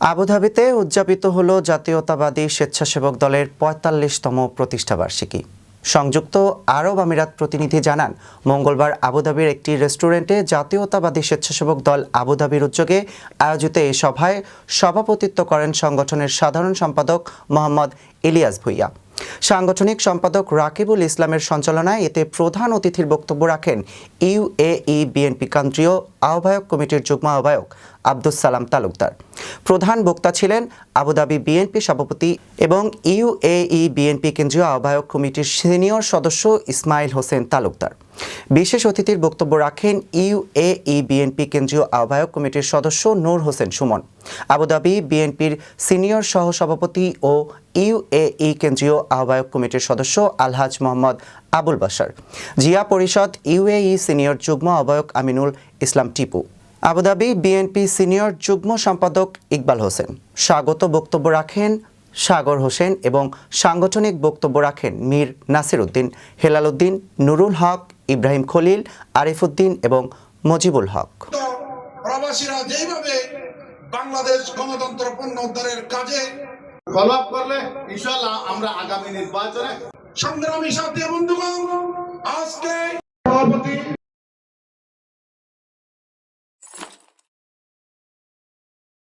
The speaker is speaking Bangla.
আবুধাবিতে উদযাপিত হল জাতীয়তাবাদী স্বেচ্ছাসেবক দলের পঁয়তাল্লিশতম প্রতিষ্ঠাবার্ষিকী। সংযুক্ত আরব আমিরাত প্রতিনিধি জানান, মঙ্গলবার আবুধাবির একটি রেস্টুরেন্টে জাতীয়তাবাদী স্বেচ্ছাসেবক দল আবুধাবির উদ্যোগে আয়োজিত এই সভায় সভাপতিত্ব করেন সংগঠনের সাধারণ সম্পাদক মোহাম্মদ ইলিয়াস ভুইয়া। সাংগঠনিক সম্পাদক রাকিবুল ইসলামের সঞ্চালনায় এতে প্রধান অতিথির বক্তব্য রাখেন ইউএই বিএনপি কেন্দ্রীয় আহ্বায়ক কমিটির যুগ্ম আহ্বায়ক আব্দুস সালাম তালুকদার। প্রধান বক্তা ছিলেন আবুধাবি বিএনপি সভাপতি এবং ইউএই বিএনপি কেন্দ্রীয় আহ্বায়ক কমিটির সিনিয়র সদস্য ইসমাইল হোসেন তালুকদার। বিশেষ অতিথির বক্তব্য রাখেন ইউএই বিএনপি কেন্দ্রীয় আহ্বায়ক কমিটির সদস্য নূর হোসেন সুমন। আবুধাবি বিএনপির সিনিয়র সহসভাপতি ও ইউএই কেন্দ্রীয় আহ্বায়ক কমিটির সদস্য আলহাজ মোহাম্মদ আবুল বাশার। জিয়া পরিষদ ইউএই সিনিয়র যুগ্ম আহ্বায়ক Aminul Islam Tipu. Abu Dhabi BNP senior যুগ্ম সম্পাদক ইকবাল হোসেন। স্বাগত বক্তব্য রাখেন সাগর হোসেন এবং সাংগঠনিক বক্তব্য রাখেন মীর নাসির উদ্দিন, হেলাল উদ্দিন, নুরুল হক, ইব্রাহিম খলিল আরিফুদ্দিন এবং মজিবুল হক। প্রবাসীরা যেইভাবে বাংলাদেশ গণতন্ত্র পুনরুদ্ধারের কাজে ফলো করলে ইনশাল্লাহ আমরা আগামী নির্বাচনে সংগ্রামী সাথী বন্ধুগণ